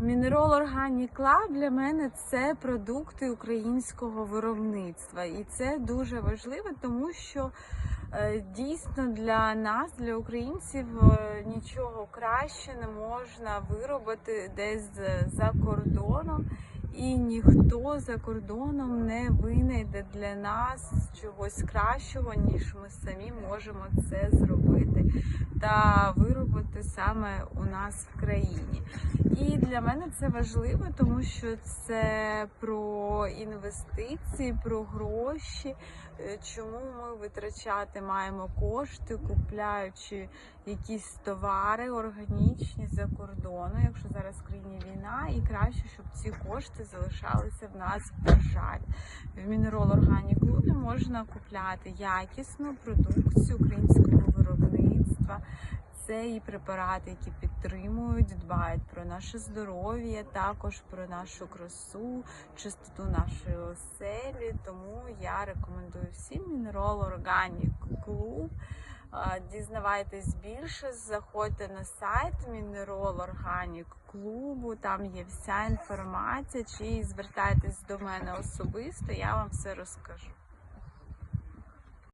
Organic Club для мене це продукти українського виробництва, і це дуже важливо, тому що е, дійсно для нас, для українців, е, нічого краще не можна виробити десь за кордоном. І ніхто за кордоном не винайде для нас чогось кращого, ніж ми самі можемо це зробити та виробити саме у нас в країні. І для мене це важливо, тому що це про інвестиції, про гроші. Е, Чому ми витрачати маємо кошти, купляючи якісь товари органічні за кордону, якщо зараз в країні війна, і краще, щоб ці кошти залишалися в нас в державі. В Мінерал Органік клубі можна купляти якісну продукцію українського виробництва. Це і препарати, які підтримують, дбають про наше здоров'я, також про нашу красу, чистоту нашої оселі. Тому я рекомендую всім Mineral Organic Club. Дізнавайтесь більше, заходьте на сайт Mineral Organic клубу, там є вся інформація, чи звертайтесь до мене особисто, я вам все розкажу.